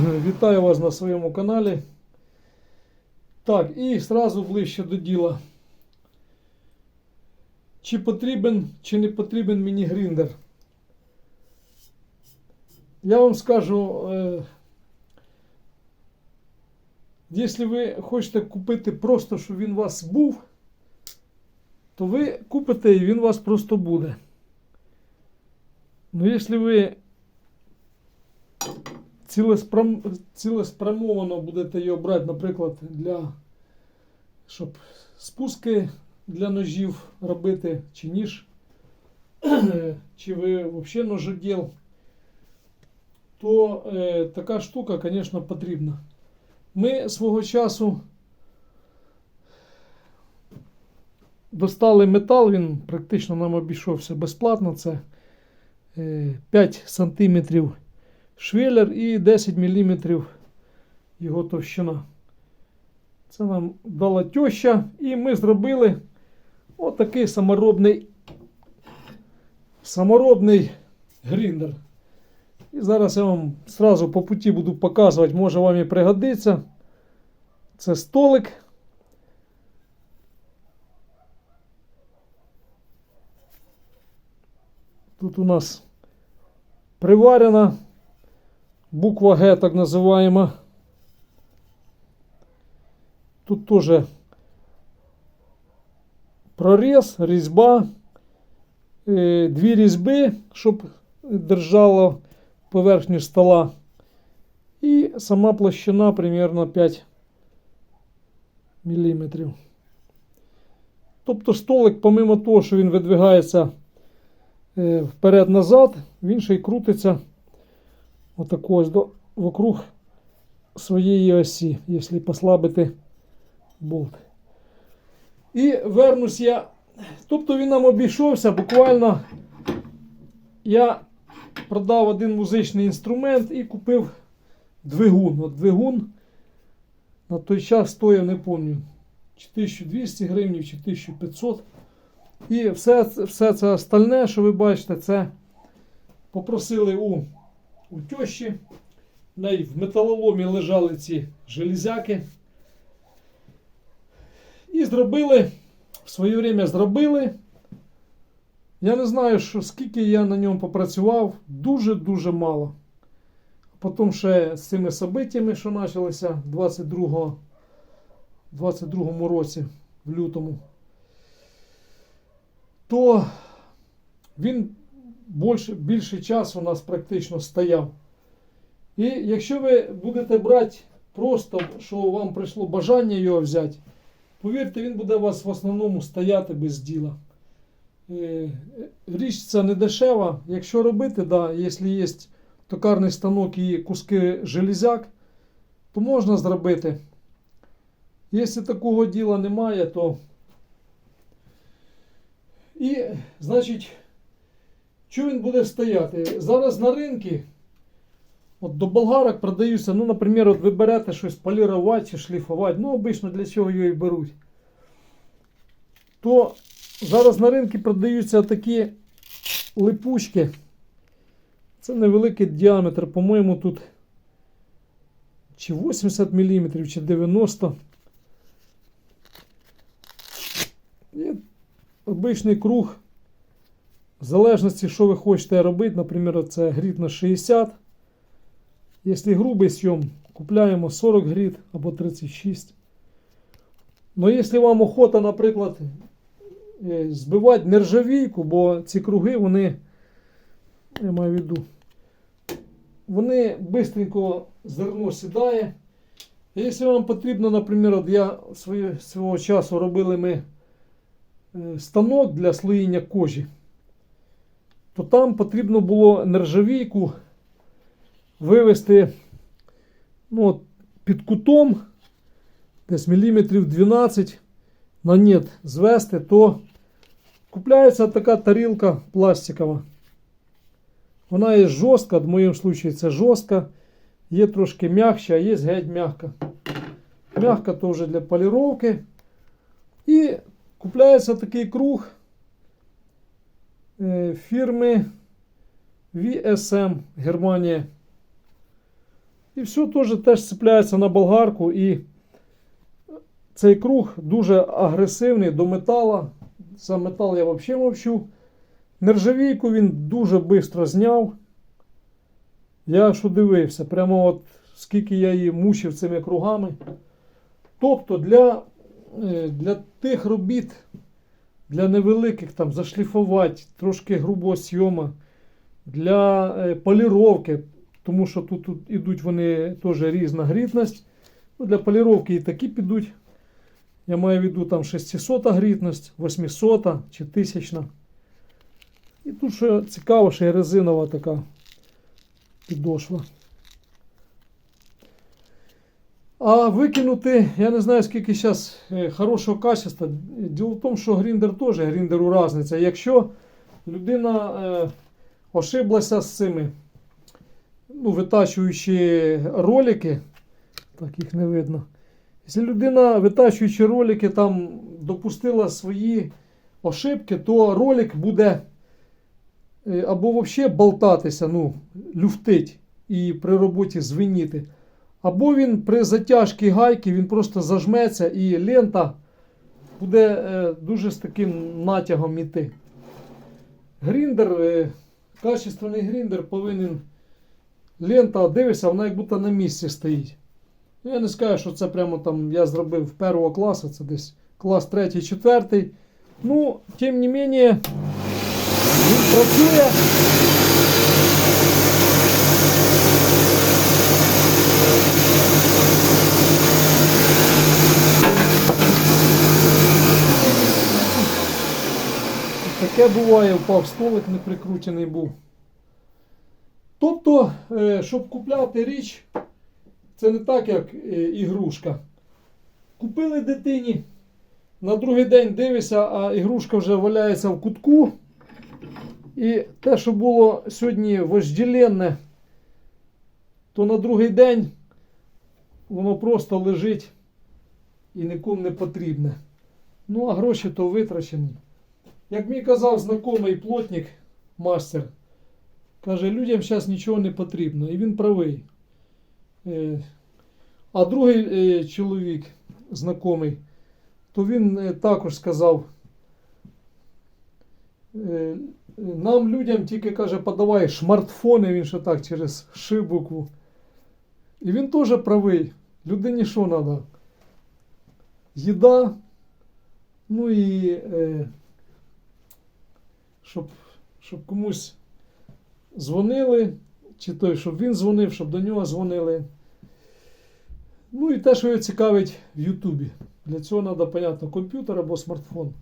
Вітаю вас на своєму каналі. Так, і сразу ближче до діла. Чи потрібен, чи не потрібен мені гриндер? Я вам скажу, е, якщо ви хочете купити просто, щоб він у вас був, то ви купите і він у вас просто буде. Ну, якщо ви. Цілеспрямовано будете його брати, наприклад, для щоб спуски для ножів робити, чи ніж, чи ви взагалі ножоділ, то е, така штука, звісно, потрібна. Ми свого часу достали метал, він практично нам обійшовся безплатно. Це е, 5 сантиметрів швеллер і 10 мм його товщина. Це нам дала теща, і ми зробили отакий саморобний саморобний гриндер. І зараз я вам сразу по путі буду показувати, може вам і пригодиться. Це столик. Тут у нас приварена буква Г, так називаємо. Тут теж проріз, різьба, е, дві різьби, щоб держало поверхню стола. І сама площина примерно 5 мм. Тобто столик, помимо того, що він видвигається е, вперед-назад, він ще й крутиться отако ось до, вокруг своєї осі, якщо послабити болт. І вернусь я. Тобто він нам обійшовся буквально. Я продав один музичний інструмент і купив двигун. От двигун на той час стояв, не пам'ятаю, чи 1200 гривень, чи 1500. І все, все це остальне, що ви бачите, це попросили у, у тещі. В металоломі лежали ці железяки. І зробили, в своє время зробили. Я не знаю, що, скільки я на ньому попрацював, дуже-дуже мало. Потім ще з цими событиями, що почалися в 22 22 році, в лютому, то він більше, більший час у нас практично стояв. І якщо ви будете брати просто, що вам прийшло бажання його взяти, повірте, він буде у вас в основному стояти без діла. Е, Річ ця не дешева. Якщо робити, да, якщо є токарний станок і куски железяк, то можна зробити. Якщо такого діла немає, то. І, значить, що він буде стояти? Зараз на ринку, от до болгарок продаються, ну, наприклад, от ви берете щось полірувати чи шліфувати, ну, обично для чого його і беруть. То зараз на ринку продаються такі липучки. Це невеликий діаметр, по-моєму, тут чи 80 мм, чи 90 І обичний круг. В залежності, що ви хочете робити, наприклад, це грід на 60. Якщо грубий сйом, купляємо 40 грід або 36. Ну, якщо вам охота, наприклад, е, збивати нержавійку, бо ці круги, вони, я маю в виду, вони швидко зерно сідає. Якщо вам потрібно, наприклад, я свого часу робили ми е, станок для слоїння кожі, то там потрібно було нержавійку вивести ну, під кутом десь міліметрів 12 на нет звести, то купляється така тарілка пластикова. Вона є жорстка, в моєму випадку це жорстка, є трошки м'якша, а є геть м'яка. М'яка то вже для поліровки. І купляється такий круг фірми VSM Германія. І все теж теж цепляється на болгарку. І цей круг дуже агресивний до метала. За метал я взагалі мовчу. Нержавійку він дуже швидко зняв. Я що дивився, прямо от скільки я її мучив цими кругами. Тобто для, е, для тих робіт, для невеликих там зашліфувати, трошки грубого сйома, для е, поліровки, тому що тут, тут ідуть вони теж різна грітність. Ну, для поліровки і такі підуть. Я маю в виду там 600 грітність, 800 чи 1000. І тут ще цікаво, що є резинова така підошва. А викинути, я не знаю, скільки зараз хорошого качества. Діло в тому, що гріндер теж гріндеру різниця. Якщо людина е, ошиблася з цими, ну, витачуючи ролики, так їх не видно. Якщо людина, витачуючи ролики, там допустила свої ошибки, то ролик буде е, або взагалі болтатися, ну, люфтить і при роботі звеніти. Або він при затяжці гайки він просто зажметься і лента буде е, дуже з таким натягом іти. Гріндер, е, качественний гріндер повинен. Лента, дивишся, вона як будто на місці стоїть. Ну, Я не скажу, що це прямо там я зробив першого класу, це десь клас 3 четвертий. Ну, тим не менее, він працює. Таке буває, впав столик не прикручений був. Тобто, е, щоб купляти річ, це не так, як е, ігрушка. Купили дитині, на другий день дивишся, а ігрушка вже валяється в кутку. І те, що було сьогодні вожділенне, то на другий день воно просто лежить і нікому не потрібне. Ну, а гроші то витрачені. Як мені казав знайомий плотник, мастер, каже, людям зараз нічого не потрібно. І він правий. Е, А другий е, чоловік, знайомий, то він е, також сказав, нам людям тільки каже, подавай смартфони, він ще так через ши. І він теж правий. Людині що треба? Їда, ну і щоб, щоб комусь дзвонили, чи той, щоб він дзвонив, щоб до нього дзвонили. Ну і те, що його цікавить в Ютубі. Для цього треба, понятно, комп'ютер або смартфон.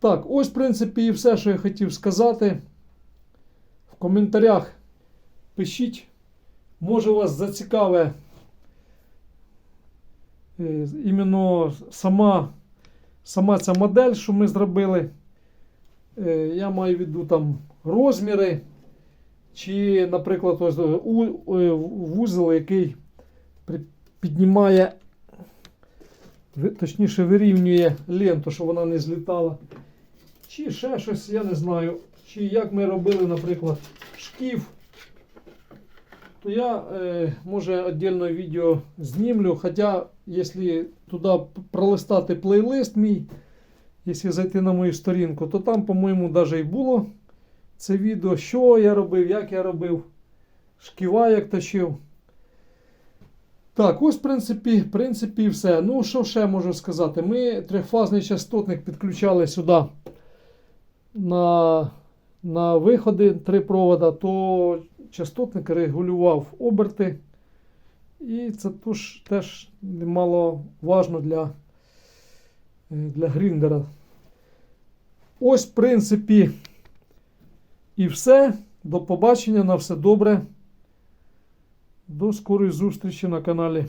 Так, ось, в принципі, і все, що я хотів сказати. В коментарях пишіть. Може вас зацікаве е, іменно сама, сама ця модель, що ми зробили. Е, Я маю в виду там розміри. Чи, наприклад, ось е, вузол, який піднімає, точніше вирівнює ленту, щоб вона не злітала. Чи ще щось, я не знаю. Чи як ми робили, наприклад, шкіф. То я, е, може, віддільне відео знімлю. Хоча, якщо туди пролистати плейлист мій, якщо зайти на мою сторінку, то там, по-моєму, навіть і було це відео, що я робив, як я робив, шківа як точив. Так, ось, в принципі, в принципі, і все. Ну, що ще можу сказати? Ми трьохфазний частотник підключали сюди на, на виходи три провода, то частотник регулював оберти. І це теж, немало важно для, е, для гріндера. Ось, в принципі, і все. До побачення, на все добре. До скорої зустрічі на каналі.